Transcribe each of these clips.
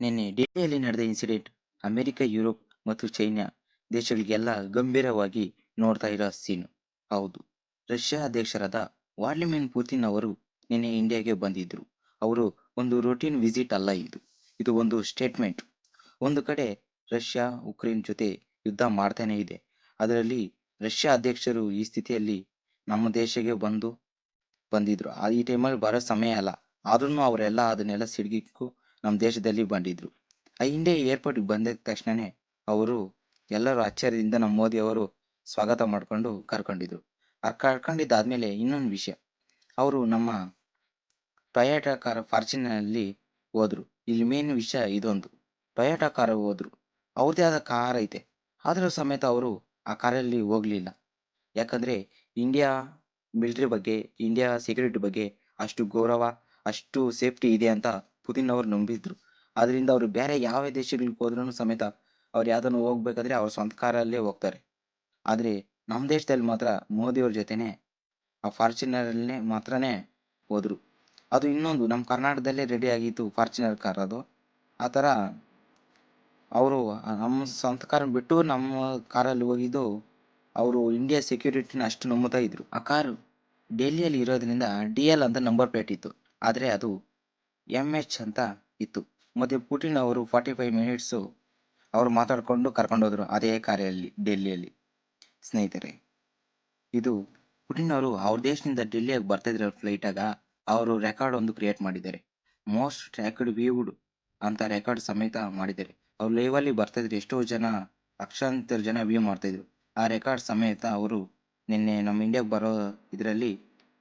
ನಿನ್ನೆ ಡೆಲ್ಲಿಯಲ್ಲಿ ನಡೆದ ಇನ್ಸಿಡೆಂಟ್ ಅಮೆರಿಕ, ಯುರೋಪ್ ಮತ್ತು ಚೈನಾ ದೇಶಗಳಿಗೆಲ್ಲ ಗಂಭೀರವಾಗಿ ನೋಡ್ತಾ ಇರೋ ಸೀನು. ಹೌದು, ರಷ್ಯಾ ಅಧ್ಯಕ್ಷರಾದ ವಾರ್ಲಿಮೆನ್ ಪುತಿನ್ ಅವರು ನಿನ್ನೆ ಇಂಡಿಯಾಗೆ ಬಂದಿದ್ರು. ಅವರು ಒಂದು ರೂಟೀನ್ ವಿಸಿಟ್ ಅಲ್ಲ ಇದು ಇದು ಒಂದು ಸ್ಟೇಟ್ಮೆಂಟ್ ಒಂದು ಕಡೆ ರಷ್ಯಾ, ಉಕ್ರೇನ್ ಜೊತೆ ಯುದ್ಧ ಮಾಡ್ತಾನೆ ಇದೆ. ಅದರಲ್ಲಿ ರಷ್ಯಾ ಅಧ್ಯಕ್ಷರು ಈ ಸ್ಥಿತಿಯಲ್ಲಿ ನಮ್ಮ ದೇಶಕ್ಕೆ ಬಂದು ಬಂದಿದ್ರು. ಆ, ಈ ಟೈಮಲ್ಲಿ ಬರೋ ಸಮಯ ಅಲ್ಲ. ಆದ್ರೂ ಅವರೆಲ್ಲ ಅದನ್ನೆಲ್ಲ ಸಿಡ್ಗಿಕ್ಕು ನಮ್ಮ ದೇಶದಲ್ಲಿ ಬಂದಿದ್ದರು ಆ ಇಂಡಿಯಾ ಏರ್ಪೋರ್ಟಿಗೆ ಬಂದ ತಕ್ಷಣನೇ ಅವರು ಎಲ್ಲರೂ ಆಶ್ಚರ್ಯದಿಂದ ನಮ್ಮ ಮೋದಿ ಅವರು ಸ್ವಾಗತ ಮಾಡ್ಕೊಂಡು ಕರ್ಕೊಂಡಿದ್ರು. ಆ ಕರ್ಕೊಂಡಿದ್ದಾದ್ಮೇಲೆ ಇನ್ನೊಂದು ವಿಷಯ. ಅವರು ನಮ್ಮ ಟೊಯಾಟಾ ಕಾರ್ ಫಾರ್ಚುನಲ್ಲಿ ಹೋದ್ರು. ಇಲ್ಲಿ ಮೇನ್ ವಿಷಯ ಇದೊಂದು. ಟೊಯಾಟಾ ಕಾರ್ ಹೋದ್ರು. ಅವ್ರದ್ದೇ ಆದ ಕಾರ್ ಐತೆ. ಆದರೂ ಸಮೇತ ಅವರು ಆ ಕಾರಲ್ಲಿ ಹೋಗ್ಲಿಲ್ಲ. ಯಾಕಂದ್ರೆ ಇಂಡಿಯಾ ಮಿಲಿಟರಿ ಬಗ್ಗೆ ಇಂಡಿಯಾ ಸೆಕ್ಯೂರಿಟಿ ಬಗ್ಗೆ ಅಷ್ಟು ಗೌರವ, ಅಷ್ಟು ಸೇಫ್ಟಿ ಇದೆ ಅಂತ ಪುತಿನ್ ಅವರು ನಂಬಿದ್ರು. ಅದರಿಂದ ಅವರು ಬೇರೆ ಯಾವ ದೇಶಗಳಿಗೆ ಹೋದ್ರೂ ಸಮೇತ ಅವ್ರು ಯಾವ್ದನ್ನು ಹೋಗ್ಬೇಕಾದ್ರೆ ಅವ್ರ ಸ್ವಂತ ಕಾರಲ್ಲೇ ಹೋಗ್ತಾರೆ. ಆದ್ರೆ ನಮ್ಮ ದೇಶದಲ್ಲಿ ಮಾತ್ರ ಮೋದಿ ಅವ್ರ ಜೊತೆನೆ, ಆ ಫಾರ್ಚುನರಲ್ಲೇ ಮಾತ್ರನೇ ಹೋದ್ರು. ಅದು ಇನ್ನೊಂದು ನಮ್ಮ ಕರ್ನಾಟಕದಲ್ಲೇ ರೆಡಿ ಆಗಿತ್ತು ಫಾರ್ಚುನರ್ ಕಾರ್ ಅದು. ಆ ಥರ ಅವರು ನಮ್ಮ ಸ್ವಂತ ಕಾರ್ ಬಿಟ್ಟು ನಮ್ಮ ಕಾರಲ್ಲಿ ಹೋಗಿದ್ದು ಅವರು ಇಂಡಿಯಾ ಸೆಕ್ಯೂರಿಟಿನ ಅಷ್ಟು ನಂಬುತ್ತಾ ಇದ್ರು. ಆ ಕಾರು ಡೆಲ್ಲಿಯಲ್ಲಿ ಇರೋದ್ರಿಂದ ಡಿ ಎಲ್ ಅಂತ ನಂಬರ್ ಪ್ಲೇಟ್ ಇತ್ತು. ಆದರೆ ಅದು ಎಂ ಎಚ್ ಅಂತ ಇತ್ತು. ಮತ್ತೆ ಪುಟಿನ್ ಅವರು ಫಾರ್ಟಿ ಫೈವ್ ಮಿನಿಟ್ಸು ಅವರು ಮಾತಾಡಿಕೊಂಡು ಕರ್ಕೊಂಡು ಹೋದ್ರು ಅದೇ ಕಾರಲ್ಲಿ ಡೆಲ್ಲಿಯಲ್ಲಿ. ಸ್ನೇಹಿತರೆ, ಇದು ಪುಟಿನ್ ಅವರು ಅವ್ರ ದೇಶದಿಂದ ಡೆಲ್ಲಿಯಾಗಿ ಬರ್ತಾ ಅವ್ರ ಫ್ಲೈಟಾಗ ಅವರು ರೆಕಾರ್ಡ್ ಒಂದು ಕ್ರಿಯೇಟ್ ಮಾಡಿದ್ದಾರೆ. ಮೋಸ್ಟ್ ಟ್ರ್ಯಾಕ್ಡ್ ವ್ಯೂಡ್ ಅಂತ ರೆಕಾರ್ಡ್ ಸಮೇತ ಮಾಡಿದ್ದಾರೆ. ಅವ್ರು ಲೈವಲ್ಲಿ ಬರ್ತಾಯಿದ್ರು ಬರ್ತಾ ಎಷ್ಟೋ ಜನ, ಲಕ್ಷಾಂತರ ಜನ ವ್ಯೂ ಮಾಡ್ತಾಯಿದ್ರು ಆ ರೆಕಾರ್ಡ್ ಸಮೇತ ಅವರು ನಿನ್ನೆ ನಮ್ಮ ಇಂಡಿಯಾಗೆ ಬರೋ ಇದರಲ್ಲಿ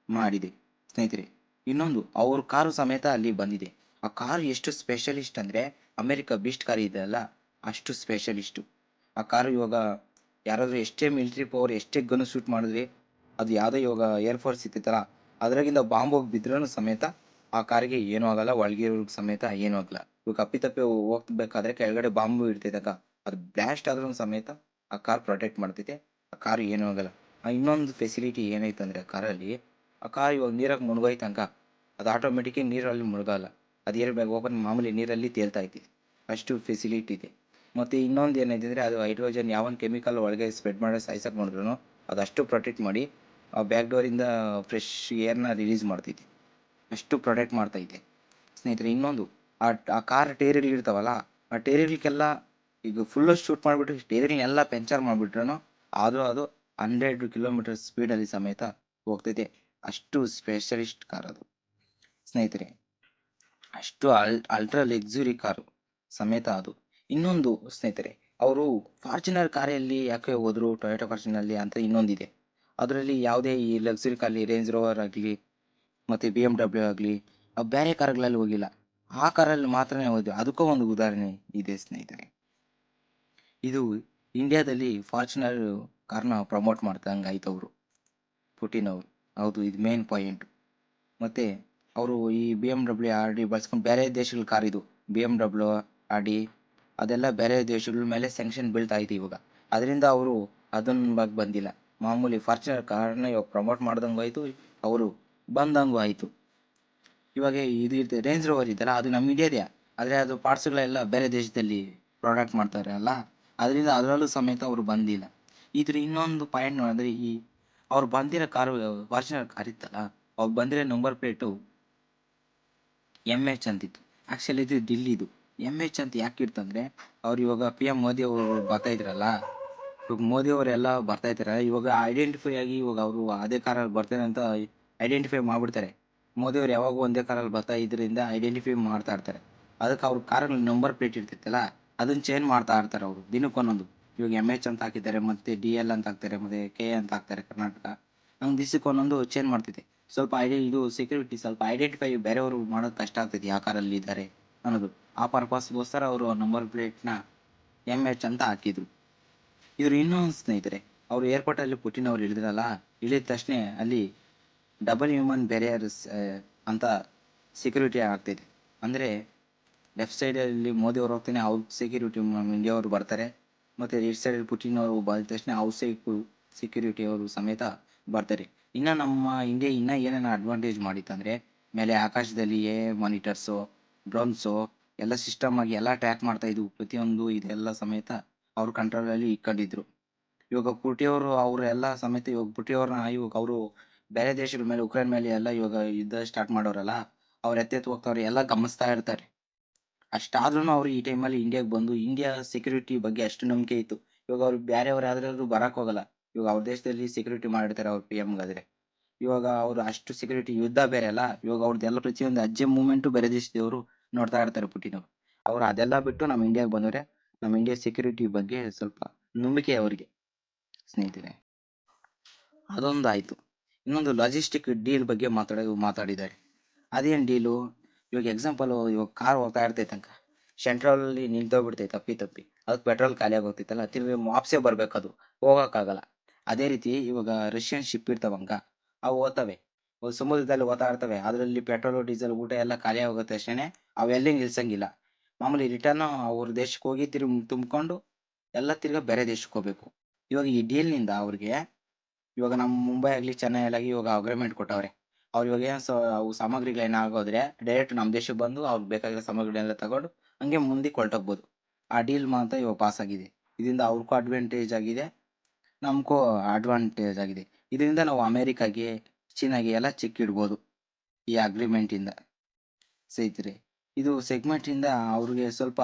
ಮಾಡಿದೆ. ಸ್ನೇಹಿತರೆ ಇನ್ನೊಂದು, ಅವ್ರ ಕಾರು ಸಮೇತ ಅಲ್ಲಿ ಬಂದಿದೆ. ಆ ಕಾರು ಎಷ್ಟು ಸ್ಪೆಷಲಿಸ್ಟ್ ಅಂದ್ರೆ ಅಮೆರಿಕ ಬೀಸ್ಟ್ ಕಾರ್ ಇದೆಯಲ್ಲ ಅಷ್ಟು ಸ್ಪೆಷಲಿಸ್ಟು ಆ ಕಾರು ಇವಾಗ ಯಾರಾದ್ರೂ ಎಷ್ಟೇ ಮಿಲಿಟರಿ ಪವರ್ ಎಷ್ಟೇ ಗನ್ ಶೂಟ್ ಮಾಡಿದ್ರೆ ಅದು ಯಾವುದೋ ಇವಾಗ ಏರ್ ಫೋರ್ಸ್ ಇತ್ತಲ್ಲ ಅದ್ರಾಗಿಂದ ಬಾಂಬ್ ಹೋಗಿ ಬಿದ್ರೂ ಸಮೇತ ಆ ಕಾರಿಗೆ ಏನೂ ಆಗಲ್ಲ ಒಳಗಿರೋರ್ಗೆ ಸಮೇತ ಏನೂ ಆಗಲ್ಲ. ಇವಾಗ ಅಪ್ಪಿತಪ್ಪಿ ಹೋಗ್ಬೇಕಾದ್ರೆ ಕೆಳಗಡೆ ಬಾಂಬು ಇರ್ತೈತಾಗ ಅದು ಬ್ಲಾಸ್ಟ್ ಆದ್ರೂ ಸಮೇತ ಆ ಕಾರ್ ಪ್ರೊಟೆಕ್ಟ್ ಮಾಡ್ತೈತೆ, ಆ ಕಾರ್ ಏನೂ ಆಗಲ್ಲ. ಇನ್ನೊಂದು ಫೆಸಿಲಿಟಿ ಏನೈತೆ ಆ ಕಾರಲ್ಲಿ, ಆ ಕಾರ್ ಇವಾಗ ನೀರಾಗ ಮುಳುಗೋಯ್ತಂಕ ಅದು ಆಟೋಮೆಟಿಕ್ ನೀರಲ್ಲಿ ಮುಳುಗಲ್ಲ. ಅದು ಏರ್ ಬ್ಯಾಗ್ ಓಪನ್ ಮಾಮೂಲಿ ನೀರಲ್ಲಿ ತೇಲ್ತಾ ಐತಿ ಅಷ್ಟು ಫೆಸಿಲಿಟಿ ಇದೆ. ಮತ್ತೆ ಇನ್ನೊಂದು ಏನೈತೆ ಅಂದ್ರೆ ಅದು ಹೈಡ್ರೋಜನ್ ಯಾವ ಕೆಮಿಕಲ್ ಒಳಗೆ ಸ್ಪ್ರೆಡ್ ಮಾಡಿ ಸಾಯ್ಸಕ್ ಮಾಡಿದ್ರು ಅದು ಅಷ್ಟು ಪ್ರೊಟೆಕ್ಟ್ ಮಾಡಿ ಆ ಬ್ಯಾಕ್ ಡೋರಿಂದ ಫ್ರೆಶ್ ಏರ್ನ ರಿಲೀಸ್ ಮಾಡ್ತೈತಿ ಅಷ್ಟು ಪ್ರೊಟೆಕ್ಟ್ ಮಾಡ್ತೈತೆ ಸ್ನೇಹಿತರೆ, ಇನ್ನೊಂದು, ಆ ಆ ಕಾರ್ ಇರ್ತಾವಲ್ಲ, ಆ ಟೈರ್ಗಳಿಗೆಲ್ಲ ಈಗ ಫುಲ್ ಶೂಟ್ ಮಾಡಿಬಿಟ್ಟು ಟೈರ್ಗಳನ್ನೆಲ್ಲ ಪಂಚರ್ ಮಾಡಿಬಿಟ್ರೂ ಆದರೂ ಅದು ಹಂಡ್ರೆಡ್ ಕಿಲೋಮೀಟರ್ ಸ್ಪೀಡಲ್ಲಿ ಸಮೇತ ಹೋಗ್ತೈತೆ ಅಷ್ಟು ಸ್ಪೆಷಲಿಸ್ಟ್ ಕಾರ್ ಅದು. ಸ್ನೇಹಿತರೆ, ಅಷ್ಟು ಅಲ್ ಅಲ್ಟ್ರಾ ಲಕ್ಸುರಿ ಕಾರು ಸಮೇತ ಅದು. ಇನ್ನೊಂದು ಸ್ನೇಹಿತರೆ, ಅವರು ಫಾರ್ಚುನರ್ ಕಾರಲ್ಲಿ ಯಾಕೆ ಹೋದರು ಟೊಯೋಟೋ ಫಾರ್ಚುನಲ್ಲಿ ಅಂತ ಇನ್ನೊಂದಿದೆ. ಅದರಲ್ಲಿ ಯಾವುದೇ ಈ ಲಕ್ಸುರಿ ಕಾರಲ್ಲಿ ರೇಂಜ್ ರೋವರ್ ಆಗಲಿ, ಮತ್ತು ಬಿ ಎಂ ಡಬ್ಲ್ಯೂ ಆಗಲಿ ಬೇರೆ ಕಾರ್ಗಳಲ್ಲಿ ಹೋಗಿಲ್ಲ. ಆ ಕಾರಲ್ಲಿ ಮಾತ್ರನೇ ಹೋದ್ವಿ ಅದಕ್ಕೂ ಒಂದು ಉದಾಹರಣೆ ಇದೆ ಸ್ನೇಹಿತರೆ. ಇದು ಇಂಡಿಯಾದಲ್ಲಿ ಫಾರ್ಚುನರ್ ಕಾರ್ನ ಪ್ರಮೋಟ್ ಮಾಡ್ದಂಗೆ ಆಯ್ತು ಅವರು. ಪುಟಿನ್ ಅವರು. ಹೌದು, ಇದು ಮೇನ್ ಪಾಯಿಂಟ್ ಮತ್ತು ಅವರು ಈ B M W R D ಬಳಸ್ಕೊಂಡು ಬೇರೆ ದೇಶಗಳ ಕಾರ್ ಇದು. B M W R D ಅದೆಲ್ಲ ಬೇರೆ ದೇಶಗಳ ಮೇಲೆ ಸ್ಯಾಂಕ್ಷನ್ ಬೀಳ್ತಾ ಇದೆ ಇವಾಗ. ಅದರಿಂದ ಅವರು ಅದನ್ನ ಬಗ್ಗೆ ಬಂದಿಲ್ಲ. ಮಾಮೂಲಿ ಫಾರ್ಚುನರ್ ಕಾರ್ನ ಇವಾಗ ಪ್ರಮೋಟ್ ಮಾಡ್ದಂಗೂ ಆಯಿತು ಅವರು ಬಂದಂಗೂ ಆಯಿತು ಇವಾಗ ಇದು ಇರ್ತದೆ ರೇಂಜ್ ರೋವರ್ ಇದೆಯಲ್ಲ ಅದು ನಮ್ಮ ಇಂಡಿಯಾದೇ ಆದರೆ ಅದು ಪಾರ್ಟ್ಸ್ಗಳೆಲ್ಲ ಬೇರೆ ದೇಶದಲ್ಲಿ ಪ್ರಾಡಕ್ಟ್ ಮಾಡ್ತಾರೆ ಅಲ್ಲ. ಅದರಿಂದ ಅದರಲ್ಲೂ ಸಮೇತ ಅವರು ಬಂದಿಲ್ಲ. ಇದ್ರ ಇನ್ನೊಂದು ಪಾಯಿಂಟ್ ನೋಡಿದ್ರೆ ಈ ಅವ್ರು ಬಂದಿರೋ ಕಾರು ಫಾರ್ಚುನರ್ ಕಾರ್ ಇತ್ತಲ್ಲ, ಅವ್ರು ಬಂದಿರೋ ನಂಬರ್ ಪ್ಲೇಟು ಎಂ ಎಚ್ ಅಂತಿತ್ತು. ಆ್ಯಕ್ಚುಲಿ ಇದು ಡಿಲ್ಲಿದು. ಎಂ ಎಚ್ ಅಂತ ಯಾಕೆ ಇರ್ತಂದ್ರೆ ಅವ್ರು ಇವಾಗ ಪಿ ಎಂ ಮೋದಿ ಅವರು ಬರ್ತಾ ಇದ್ರಲ್ಲ, ಇವಾಗ ಮೋದಿ ಅವರೆಲ್ಲ ಬರ್ತಾ ಇದ್ದಾರೆ ಇವಾಗ ಐಡೆಂಟಿಫೈ ಆಗಿ ಇವಾಗ ಅವರು ಅದೇ ಕಾರಲ್ಲಿ ಬರ್ತಾರೆ ಅಂತ ಐಡೆಂಟಿಫೈ ಮಾಡ್ಬಿಡ್ತಾರೆ. ಮೋದಿ ಅವ್ರು ಯಾವಾಗ ಒಂದೇ ಕಾರಲ್ಲಿ ಬರ್ತಾ ಇದ್ರಿಂದ ಐಡೆಂಟಿಫೈ ಮಾಡ್ತಾ ಇರ್ತಾರೆ. ಅದಕ್ಕೆ ಅವ್ರ ಕಾರಲ್ಲಿ ನಂಬರ್ ಪ್ಲೇಟ್ ಇರ್ತಿತ್ತಲ್ಲ ಅದನ್ನ ಚೇಂಜ್ ಮಾಡ್ತಾ ಇರ್ತಾರೆ ಅವರು ದಿನಕ್ಕೊಂದೊಂದು ಇವಾಗ ಎಂ ಎಚ್ ಅಂತ ಹಾಕಿದ್ದಾರೆ, ಮತ್ತೆ ಡಿ ಎಲ್ ಅಂತ ಹಾಕ್ತಾರೆ, ಮತ್ತೆ ಕೆ ಅಂತ ಹಾಕ್ತಾರೆ ಕರ್ನಾಟಕ. ಹಂಗೆ ದಿಸಕ್ಕೆ ಒಂದೊಂದು ಚೇಂಜ್ ಮಾಡ್ತೈತೆ ಸ್ವಲ್ಪ ಐಡಿ ಇದು ಸೆಕ್ಯೂರಿಟಿ ಸ್ವಲ್ಪ ಐಡೆಂಟಿಫೈ ಬೇರೆಯವರು ಮಾಡೋದು ಕಷ್ಟ ಆಗ್ತೈತಿ ಆ ಕಾರಲ್ಲಿ ಇದ್ದಾರೆ ಅನ್ನೋದು. ಆ ಪರ್ಪಸ್ಗೋಸ್ಕರ ಅವರು ನಂಬರ್ ಪ್ಲೇಟ್ನ ಎಂ ಎಚ್ ಅಂತ ಹಾಕಿದ್ರು. ಇವರು ಇನ್ನೊಂದು ಸ್ನೇಹಿತರೆ, ಅವರು ಏರ್ಪೋರ್ಟಲ್ಲಿ ಪುಟಿನ್ ಅವ್ರು ಇಳಿದ್ರಲ್ಲ, ಇಳಿದ ತಕ್ಷಣ ಅಲ್ಲಿ ಡಬಲ್ ಹ್ಯೂಮನ್ ಬ್ಯಾರಿಯರ್ಸ್ ಅಂತ ಸೆಕ್ಯೂರಿಟಿ ಆಗ್ತೈತೆ ಅಂದರೆ ಲೆಫ್ಟ್ ಸೈಡಲ್ಲಿ ಮೋದಿ ಅವ್ರು ಹೋಗ್ತಾನೆ, ಅವ್ರ ಸೆಕ್ಯೂರಿಟಿ ಇಂಡಿಯಾ ಅವರು ಬರ್ತಾರೆ. ಮತ್ತು ರೈಟ್ ಸೈಡಲ್ಲಿ ಪುಟಿನ್ ಅವರು ಬಂದ ತಕ್ಷಣ ಅವ್ರ ಸೈಡ್ ಸೆಕ್ಯೂರಿಟಿ ಅವರು ಸಮೇತ ಬರ್ತಾರೆ. ಇನ್ನು ನಮ್ಮ ಇಂಡಿಯಾ ಇನ್ನೂ ಏನೇನು ಅಡ್ವಾಂಟೇಜ್ ಮಾಡಿತ್ತಂದರೆ ಮೇಲೆ ಆಕಾಶದಲ್ಲಿ ಎ ಮಾನಿಟರ್ಸು ಡ್ರೋನ್ಸು ಎಲ್ಲ ಸಿಸ್ಟಮ್ ಆಗಿ ಎಲ್ಲ ಟ್ರ್ಯಾಕ್ ಮಾಡ್ತಾ ಇದ್ವು. ಪ್ರತಿಯೊಂದು ಇದೆಲ್ಲ ಸಮೇತ ಅವ್ರ ಕಂಟ್ರೋಲಲ್ಲಿ ಇಟ್ಕೊಂಡಿದ್ರು. ಇವಾಗ ಪುಟಿಯವರು ಅವರೆಲ್ಲ ಸಮೇತ ಇವಾಗ ಪುಟಿಯವ್ರನ್ನ ಇವಾಗ ಅವರು ಬೇರೆ ದೇಶಗಳ ಮೇಲೆ ಉಕ್ರೇನ್ ಮೇಲೆ ಎಲ್ಲ ಇವಾಗ ಯುದ್ಧ ಸ್ಟಾರ್ಟ್ ಮಾಡೋರಲ್ಲ, ಅವ್ರು ಎತ್ತೆತ್ತು ಹೋಗ್ತಾವ್ರೆ, ಎಲ್ಲ ಗಮನಿಸ್ತಾ ಇರ್ತಾರೆ. ಅಷ್ಟಾದ್ರೂ ಅವ್ರು ಈ ಟೈಮಲ್ಲಿ ಇಂಡಿಯಾಗೆ ಬಂದು ಇಂಡಿಯಾ ಸೆಕ್ಯೂರಿಟಿ ಬಗ್ಗೆ ಅಷ್ಟು ನಂಬಿಕೆ ಇತ್ತು. ಇವಾಗ ಅವ್ರು ಬೇರೆಯವ್ರು ಯಾವ್ದಾದ್ರು ಬರಕ್ ಹೋಗಲ್ಲ. ಇವಾಗ ಅವ್ರ ದೇಶದಲ್ಲಿ ಸೆಕ್ಯೂರಿಟಿ ಮಾಡಿರ್ತಾರೆ ಅವ್ರ ಪಿ ಎಮ್ಗಾದ್ರೆ ಇವಾಗ ಅವ್ರು ಅಷ್ಟು ಸೆಕ್ಯೂರಿಟಿ ಯುದ್ಧ ಬೇರೆ ಅಲ್ಲ, ಇವಾಗ ಅವ್ರದ್ದೆಲ್ಲ ಪ್ರತಿಯೊಂದು ಅಜ್ಜೆ ಮೂಮೆಂಟು ಬೇರೆ ದೇಶದವರು ನೋಡ್ತಾ ಇರ್ತಾರೆ ಪುಟಿನ್ ಅವರು. ಅವ್ರು ಅದೆಲ್ಲ ಬಿಟ್ಟು ನಮ್ಮ ಇಂಡಿಯಾಗೆ ಬಂದವ್ರೆ ನಮ್ಮ ಇಂಡಿಯಾ ಸೆಕ್ಯೂರಿಟಿ ಬಗ್ಗೆ ಸ್ವಲ್ಪ ನಂಬಿಕೆ ಅವರಿಗೆ, ಸ್ನೇಹಿತರೆ. ಅದೊಂದು ಆಯ್ತು ಇನ್ನೊಂದು ಲಾಜಿಸ್ಟಿಕ್ ಡೀಲ್ ಬಗ್ಗೆ ಮಾತಾಡೋ, ಮಾತಾಡಿದ್ದಾರೆ. ಅದೇನು ಡೀಲು ಇವಾಗ ಎಕ್ಸಾಂಪಲ್ ಇವಾಗ ಕಾರ್ ಹೋಗ್ತಾ ಇರ್ತೈತಂಕ ಸೆಂಟ್ರಲ್ ಅಲ್ಲಿ ನಿಂತೋಗ್ಬಿಡ್ತೈತೆ ತಪ್ಪಿ ತಪ್ಪಿ. ಅದಕ್ಕೆ ಪೆಟ್ರೋಲ್ ಖಾಲಿ ಆಗೋಗ್ತೈತಲ್ಲ ತಿರ್ಗಿ ವಾಪಸೇ ಬರಬೇಕು ಅದು. ಹೋಗಕ್ಕಾಗಲ್ಲ. ಅದೇ ರೀತಿ ಇವಾಗ ರಷ್ಯನ್ ಶಿಪ್ ಇರ್ತಾವಂಕ ಅವು ಓದ್ತವೆ. ಸಮುದ್ರದಲ್ಲಿ ಓದಾಡ್ತವೆ ಇರ್ತವೆ. ಅದರಲ್ಲಿ ಪೆಟ್ರೋಲ್ ಡೀಸೆಲ್ ಊಟ ಎಲ್ಲ ಖಾಲಿ ಆಗುತ್ತೆ ಅಷ್ಟೇನೆ, ಅವೆಲ್ಲಿ ನಿಲ್ಸಂಗಿಲ್ಲ. ಮಾಮೂಲಿ ರಿಟರ್ನ್ ಅವ್ರ ದೇಶಕ್ಕೆ ಹೋಗಿ ತಿರುಗಿ ತುಂಬಿಕೊಂಡು ಎಲ್ಲ ತಿರ್ಗಾ ಬೇರೆ ದೇಶಕ್ಕೆ ಹೋಗ್ಬೇಕು. ಇವಾಗ ಈ ಡೀಲ್ನಿಂದ ಅವ್ರಿಗೆ, ಇವಾಗ ನಮ್ಮ ಮುಂಬೈ ಆಗಲಿ ಚೆನ್ನೈ ಆಗಲಿ ಇವಾಗ ಅಗ್ರಿಮೆಂಟ್ ಕೊಟ್ಟವ್ರೆ. ಅವ್ರು ಇವಾಗ ಏನು ಸೊ, ಅವು ಸಾಮಗ್ರಿಗಳು ಏನಾಗೋದ್ರೆ ಡೈರೆಕ್ಟ್ ನಮ್ಮ ದೇಶಕ್ಕೆ ಬಂದು ಅವ್ರಿಗೆ ಬೇಕಾಗಿರೋ ಸಾಮಗ್ರಿಗಳೆಲ್ಲ ತಗೊಂಡು ಹಂಗೆ ಮುಂದಕ್ಕೆ ಹೊರಟೋಗ್ಬೋದು ಆ ಡೀಲ್ ಮಾತ್ರ ಇವಾಗ ಪಾಸ್ ಆಗಿದೆ. ಇದರಿಂದ ಅವ್ರಿಗೂ ಅಡ್ವಾಂಟೇಜ್ ಆಗಿದೆ. ನಮಗೂ ಅಡ್ವಾಂಟೇಜ್ ಆಗಿದೆ. ಇದರಿಂದ ನಾವು ಅಮೇರಿಕಾಗೆ, ಚೀನಾಗೆ ಎಲ್ಲ ಚೆಕ್ ಇಡ್ಬೋದು ಈ ಅಗ್ರಿಮೆಂಟಿಂದ ಸ್ನೇಹಿತರೆ, ಇದು ಸೆಗ್ಮೆಂಟಿಂದ ಅವ್ರಿಗೆ ಸ್ವಲ್ಪ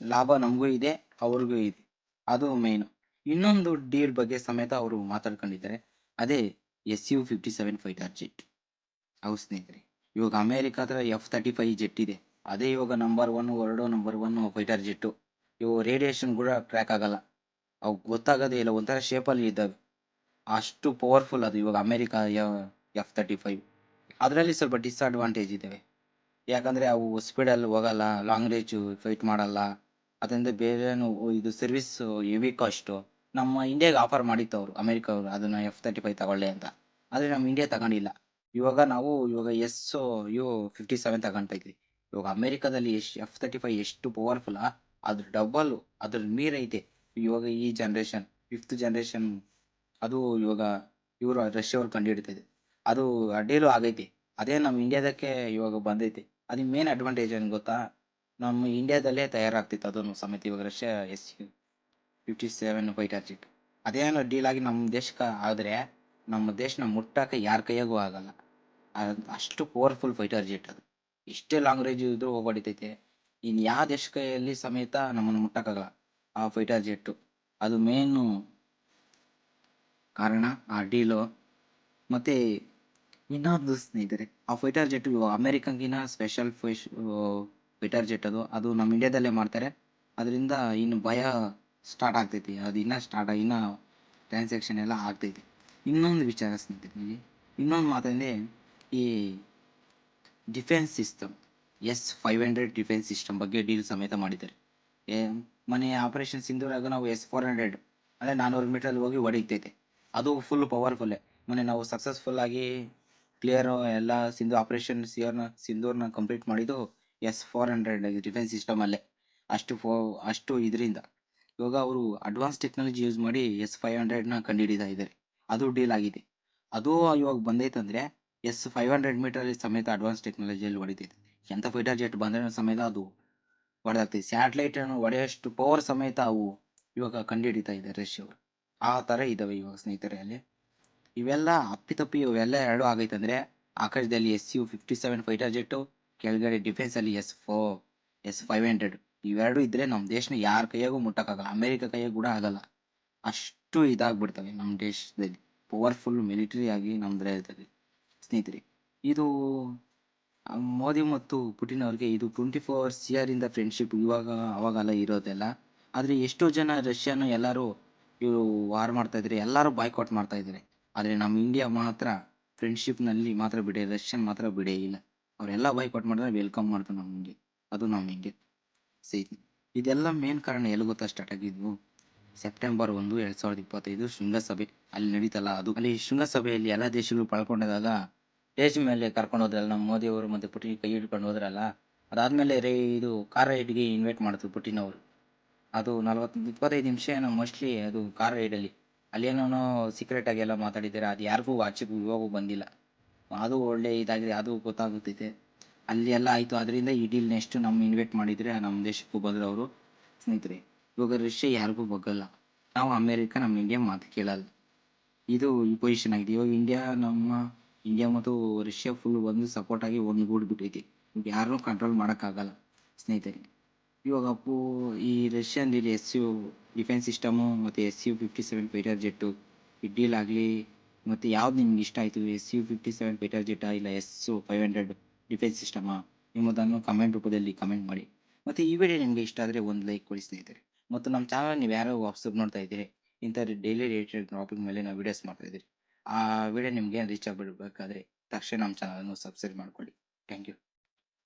ಲಾಭ ನಮಗೂ ಇದೆ, ಅವ್ರಿಗೂ ಇದೆ. ಅದು ಮೇಯ್ನು ಇನ್ನೊಂದು ಡೀಲ್ ಬಗ್ಗೆ ಸಮೇತ ಅವರು ಮಾತಾಡ್ಕೊಂಡಿದ್ದಾರೆ. ಅದೇ S U fifty seven fighter jet ಹೌದು ಸ್ನೇಹಿತರೆ, ಇವಾಗ ಅಮೇರಿಕ ಹತ್ರ ಎಫ್ ತರ್ಟಿ ಫೈವ್ ಜೆಟ್ ಇದೆ. ಅದೇ ಇವಾಗ number one world number one fighter jet ಇವು ರೇಡಿಯೇಷನ್ ಕೂಡ ಟ್ರ್ಯಾಕ್ ಆಗಲ್ಲ. ಅವು ಗೊತ್ತಾಗೋದೇ ಇಲ್ಲ, ಒಂಥರ ಶೇಪಲ್ಲಿ ಇದ್ದಾವೆ. ಅಷ್ಟು ಪವರ್ಫುಲ್ ಅದು ಇವಾಗ ಅಮೇರಿಕ ಎಫ್ ತರ್ಟಿ ಫೈವ್ ಅದರಲ್ಲಿ ಸ್ವಲ್ಪ ಡಿಸ್ಅಡ್ವಾಂಟೇಜ್ ಇದ್ದಾವೆ. ಯಾಕಂದರೆ ಅವು ಸ್ಪೀಡಲ್ಲಿ ಹೋಗಲ್ಲ ಲಾಂಗ್ ರೇಂಜು ಫೈಟ್ ಮಾಡಲ್ಲ. ಅದರಿಂದ ಬೇರೆನು ಇದು ಸರ್ವಿಸ್ ಹೆವಿ ಕಾಸ್ಟು ನಮ್ಮ ಇಂಡಿಯಾಗೆ ಆಫರ್ ಮಾಡಿತ್ತು ಅವರು ಅಮೇರಿಕ ಅವರು, ಅದನ್ನು ಎಫ್ ತರ್ಟಿ ಫೈವ್ ತಗೊಳ್ಳಿ ಅಂತ. ಆದರೆ ನಮ್ಮ ಇಂಡಿಯಾ ತಗೊಂಡಿಲ್ಲ. ಇವಾಗ ನಾವು ಇವಾಗ ಎಸ್ ಯು ಫಿಫ್ಟಿ ಸೆವೆನ್ ತಗೊಳ್ತಾ ಇದ್ವಿ. ಇವಾಗ ಅಮೇರಿಕಾದಲ್ಲಿ ಎಷ್ಟು ಎಫ್ ತರ್ಟಿ ಫೈವ್ ಎಷ್ಟು ಪವರ್ಫುಲ್ ಅದ್ರ ಡಬಲ್ ಅದ್ರ ಮೀರೈತೆ. ಇವಾಗ ಈ ಜನ್ರೇಷನ್ ಫಿಫ್ತ್ ಜನ್ರೇಷನ್ ಅದು ಇವಾಗ ಇವರು ರಷ್ಯಾ ಅವ್ರು ಹಿಡಿತೈತೆ ಅದು ಅಡ್ಡಿಲು ಆಗೈತಿ. ಅದೇ ನಮ್ಮ ಇಂಡಿಯಾದಕ್ಕೆ ಇವಾಗ ಬಂದೈತಿ. ಅದು ಮೇನ್ ಅಡ್ವಾಂಟೇಜ್ ಏನು ಗೊತ್ತಾ? ನಮ್ಮ ಇಂಡಿಯಾದಲ್ಲೇ ತಯಾರಾಗ್ತಿತ್ತು ಅದನ್ನು ಸಮೇತ ಇವಾಗ Russia S fifty seven fighter jet ಅದೇನೋ ಡೀಲ್ ಆಗಿ ನಮ್ಮ ದೇಶಕ್ಕೆ ಆದರೆ ನಮ್ಮ ದೇಶನ ಮುಟ್ಟಕ್ಕೆ ಯಾರ ಕೈಯಾಗೂ ಆಗಲ್ಲ. ಅಷ್ಟು ಪವರ್ಫುಲ್ ಫೈಟರ್ ಜೆಟ್ ಅದು. ಎಷ್ಟೇ ಲಾಂಗ್ ರೇಂಜ್ ಇದ್ರೂ ಹೋಗ್ಬಡಿತೈತೆ. ಇನ್ನು ಯಾವ ದೇಶ ಕೈಯಲ್ಲಿ ಸಮೇತ ನಮ್ಮನ್ನು ಮುಟ್ಟಕ್ಕಾಗಲ್ಲ ಆ ಫೈಟರ್ ಜೆಟ್ಟು. ಅದು ಮೇನು ಕಾರಣ ಆ ಡೀಲು. ಮತ್ತೆ ಇನ್ನೊಂದು ಸ್ನೇಹಿತರೆ, ಆ ಫೈಟರ್ ಜೆಟ್ ಅಮೇರಿಕನ್ಗಿನ ಸ್ಪೆಷಲ್ ಫೈಶ್ ಫೈಟರ್ ಜೆಟ್ ಅದು. ಅದು ನಮ್ಮ ಇಂಡಿಯಾದಲ್ಲೇ ಮಾಡ್ತಾರೆ. ಅದರಿಂದ ಇನ್ನು ಭಯ ಸ್ಟಾರ್ಟ್ ಆಗ್ತೈತಿ. ಅದು ಇನ್ನೂ ಸ್ಟಾರ್ಟ್ ಇನ್ನ ಟ್ರಾನ್ಸಾಕ್ಷನ್ ಎಲ್ಲ ಆಗ್ತೈತಿ. ಇನ್ನೊಂದು ವಿಚಾರ ಸ್ನೇಹಿತರೆ ಇನ್ನೊಂದು ಮಾತಂದರೆ ಈ defence system, S five hundred defence system ಬಗ್ಗೆ ಡೀಲ್ ಸಮೇತ ಮಾಡಿದ್ದಾರೆ. ಏ ಮನೆ ಆಪರೇಷನ್ ಸಿಂಧೂರಾಗ ನಾವು ಎಸ್ ಫೋರ್ ಹಂಡ್ರೆಡ್ ಅಂದರೆ ನಾನ್ನೂರು ಮೀಟ್ರಲ್ಲಿ ಹೋಗಿ ಹೊಡಿತೈತೆ ಅದು ಫುಲ್ ಪವರ್ಫುಲ್ಲೇ ಮೊನ್ನೆ ನಾವು ಸಕ್ಸಸ್ಫುಲ್ ಆಗಿ ಕ್ಲಿಯರ್ ಎಲ್ಲ ಸಿಂಧು ಆಪರೇಷನ್ ಸಿಯರ್ನ ಸಿಂಧೂರ್ನ ಕಂಪ್ಲೀಟ್ ಮಾಡಿದ್ದು ಎಸ್ ಫೋರ್ ಹಂಡ್ರೆಡ್ ಡಿಫೆನ್ಸ್ ಸಿಸ್ಟಮಲ್ಲೇ ಅಷ್ಟು ಫೋ ಅಷ್ಟು ಇದರಿಂದ. ಇವಾಗ ಅವರು ಅಡ್ವಾನ್ಸ್ ಟೆಕ್ನಾಲಜಿ ಯೂಸ್ ಮಾಡಿ ಎಸ್ ಫೈವ್ ಹಂಡ್ರೆಡ್ನ ಕಂಡುಹಿಡಿತಾ ಇದ್ದಾರೆ. ಅದು ಡೀಲ್ ಆಗಿದೆ. ಅದು ಇವಾಗ ಬಂದೈತಂದರೆ ಎಸ್ ಫೈವ್ ಹಂಡ್ರೆಡ್ ಮೀಟರ್ ಸಮೇತ ಅಡ್ವಾನ್ಸ್ ಟೆಕ್ನಾಲಜಿಯಲ್ಲಿ ಹೊಡಿತೈತೆ ಎಂಥ ಫೈಟರ್ ಜೆಟ್ ಬಂದ್ರೆ ಸಮೇತ ಅದು ಹೊಡೆದಾಗ್ತೈತೆ ಸ್ಯಾಟಲೈಟನ್ನು ಹೊಡೆಯೋಷ್ಟು ಪವರ್ ಸಮೇತ ಅವು ಇವಾಗ ಕಂಡುಹಿಡಿತಾ ಇದ್ದಾರೆ ರಷ್ಯಾ ಅವರು ಆ ಥರ ಇದ್ದಾವೆ ಇವಾಗ ಸ್ನೇಹಿತರೆ ಅಲ್ಲಿ. ಇವೆಲ್ಲ ಅಪ್ಪಿತಪ್ಪಿ ಇವೆಲ್ಲ ಎರಡು ಆಗೈತಂದ್ರೆ ಆಕಾಶದಲ್ಲಿ S U fifty seven fighter jet, ಕೆಳಗಡೆ ಡಿಫೆನ್ಸಲ್ಲಿ ಎಸ್ ಫೋ ಎಸ್ ಫೈವ್ ಹಂಡ್ರೆಡ್ ಇವೆರಡು ಇದ್ದರೆ ನಮ್ಮ ದೇಶನ ಯಾರ ಕೈಯಾಗೂ ಮುಟ್ಟಕ್ಕಾಗಲ್ಲ. ಅಮೇರಿಕ ಕೈಯಾಗ ಕೂಡ ಆಗಲ್ಲ. ಅಷ್ಟು ಇದಾಗ್ಬಿಡ್ತವೆ ನಮ್ಮ ದೇಶದಲ್ಲಿ. ಪವರ್ಫುಲ್ ಮಿಲಿಟರಿ ಆಗಿ ಇರ್ತದೆ ಸ್ನೇಹಿತರೆ. ಇದು ಮೋದಿ ಮತ್ತು ಪುಟಿನ್ ಅವ್ರಿಗೆ ಇದು ಟ್ವೆಂಟಿ ಫೋರ್ ಇಂದ ಫ್ರೆಂಡ್ಶಿಪ್ ಇವಾಗ, ಅವಾಗೆಲ್ಲ ಇರೋದೆಲ್ಲ. ಆದರೆ ಎಷ್ಟೋ ಜನ ರಷ್ಯಾನ ಎಲ್ಲರೂ ಇವರು ವಾರ್ ಮಾಡ್ತಾ ಇದ್ದಾರೆ ಎಲ್ಲರೂ ಬಾಯ್ಕಾಟ್ ಮಾಡ್ತಾ ಇದ್ದಾರೆ ಆದರೆ ನಮ್ಮ ಇಂಡಿಯಾ ಮಾತ್ರ ಫ್ರೆಂಡ್ಶಿಪ್ನಲ್ಲಿ ಮಾತ್ರ ಬಿಡೇ, ರಷ್ಯನ್ ಮಾತ್ರ ಬಿಡೇ, ಇಲ್ಲ. ಅವರೆಲ್ಲ ಬಾಯ್ಕಾಟ್ ಮಾಡಿದ್ರೆ ವೆಲ್ಕಮ್ ಮಾಡ್ತಾರೆ ನಮ್ಮ ಇಂಡಿಯಾ ಅದು ನಮ್ಮ ಇಂಡಿಯಾ ಸೇ ಇದೆಲ್ಲ ಮೇನ್ ಕಾರಣ ಎಲ್ಲಿ ಗೊತ್ತಾ ಸ್ಟಾರ್ಟ್ ಆಗಿದ್ವು ಸೆಪ್ಟೆಂಬರ್ ಒಂದು, ಎರಡು ಸಾವಿರದ ಇಪ್ಪತ್ತೈದು ಶೃಂಗಸಭೆ. ಅಲ್ಲಿ ನಡೀತಲ್ಲ ಅದು. ಅಲ್ಲಿ ಶೃಂಗಸಭೆಯಲ್ಲಿ ಎಲ್ಲ ದೇಶಗಳು ಪಾಲ್ಗೊಂಡಾಗ ಸ್ಟೇಜ್ ಮೇಲೆ ಕರ್ಕೊಂಡು ಹೋದ್ರಲ್ಲ, ನಮ್ಮ ಮೋದಿ ಮತ್ತು ಪುಟಿನ್ ಕೈ ಹಿಡ್ಕೊಂಡು ಹೋದ್ರಲ್ಲ, ಅದಾದ್ಮೇಲೆ ರೇ, ಇದು ಕಾರ್ ರೈಡ್ಗೆ ಇನ್ವೈಟ್ ಮಾಡಿದ್ರು ಪುಟಿನ್ ಅವರು ಅದು ನಲವತ್ತು, ಇಪ್ಪತ್ತೈದು ನಿಮಿಷ ಏನೋ ಮೋಸ್ಟ್ಲಿ ಅದು ಕಾರ್ ರೈಡಲ್ಲಿ ಸೀಕ್ರೆಟ್ ಆಗಿ ಎಲ್ಲ ಮಾತಾಡಿದ್ದಾರೆ, ಅದು ಯಾರಿಗೂ ಆಚೆಗೂ ಇವಾಗೂ ಬಂದಿಲ್ಲ. ಅದು ಒಳ್ಳೆ ಇದಾಗಿದೆ, ಅದು ಗೊತ್ತಾಗುತ್ತಿದೆ. ಅಲ್ಲಿ ಎಲ್ಲ ಆಯಿತು ಅದರಿಂದ ಡೀಲ್ ನೆಕ್ಸ್ಟ್ ನಮ್ಮ ಇನ್ವೈಟ್ ಮಾಡಿದರೆ ನಮ್ಮ ದೇಶಕ್ಕೂ ಬಂದರು ಅವರು ಸ್ನೇಹಿತರೆ. ಇವಾಗ ರಷ್ಯಾ ಯಾರಿಗೂ ಬಗ್ಗಲ್ಲ. ನಾವು ಅಮೇರಿಕಾ ನಮ್ಮ ಇಂಡಿಯಾ ಮಾತು ಕೇಳಲ್ಲ. ಇದು ಈ ಪೊಸಿಷನ್ ಆಗಿದೆ. ಇವಾಗ ಇಂಡಿಯಾ ನಮ್ಮ ಇಂಡಿಯಾ ಮತ್ತು ರಷ್ಯಾ ಫುಲ್ ಒಂದು ಸಪೋರ್ಟ್ ಆಗಿ ಒಂದು ಗೂಡ್ಬಿಟ್ಟೈತಿ ಈಗ ಯಾರನ್ನೂ ಕಂಟ್ರೋಲ್ ಮಾಡೋಕ್ಕಾಗಲ್ಲ ಸ್ನೇಹಿತರೆ. ಇವಾಗ ಅಪ್ಪು ಈ Russian S U defence system ಮತ್ತು S U fifty seven fighter jet ಈ ಡೀಲ್ ಆಗಲಿ ಮತ್ತು ಯಾವ್ದು ನಿಮ್ಗೆ ಇಷ್ಟ ಆಯಿತು? S U fifty seven fighter ಜೆಟ್ಟಾ ಇಲ್ಲ ಎಸ್ ಫೈವ್ ಹಂಡ್ರೆಡ್ ಡಿಫೆನ್ಸ್ ಸಿಸ್ಟಮಾ ಎಂಬುದನ್ನು ಕಮೆಂಟ್ ರೂಪದಲ್ಲಿ ಕಮೆಂಟ್ ಮಾಡಿ. ಮತ್ತು ಈ ವಿಡಿಯೋ ನಿಮಗೆ ಇಷ್ಟ ಆದರೆ ಒಂದು ಲೈಕ್ ಕೊಡಿ ಸ್ನೇಹಿತರೆ. ಮತ್ತು ನಮ್ಮ ಚಾನಲ್ ನೀವು ಯಾರೋ ವಾಟ್ಸಪ್ ನೋಡ್ತಾ ಇದ್ದೀರಿ, ಇಂಥ ಡೈಲಿ ರಿಲೇಟೆಡ್ ಟಾಪಿಕ್ ಮೇಲೆ ನಾವು ವೀಡಿಯೋಸ್ ಮಾಡ್ತಾ ಇದ್ದೀರಿ. ಆ ವಿಡಿಯೋ ನಿಮಗೆ ರೀಚ್ ಆಗಿಬಿಡ್ಬೇಕಾದ್ರೆ ತಕ್ಷಣ ನಮ್ಮ ಚಾನಲನ್ನು ಸಬ್ಸ್ಕ್ರೈಬ್ ಮಾಡ್ಕೊಳ್ಳಿ. Thank you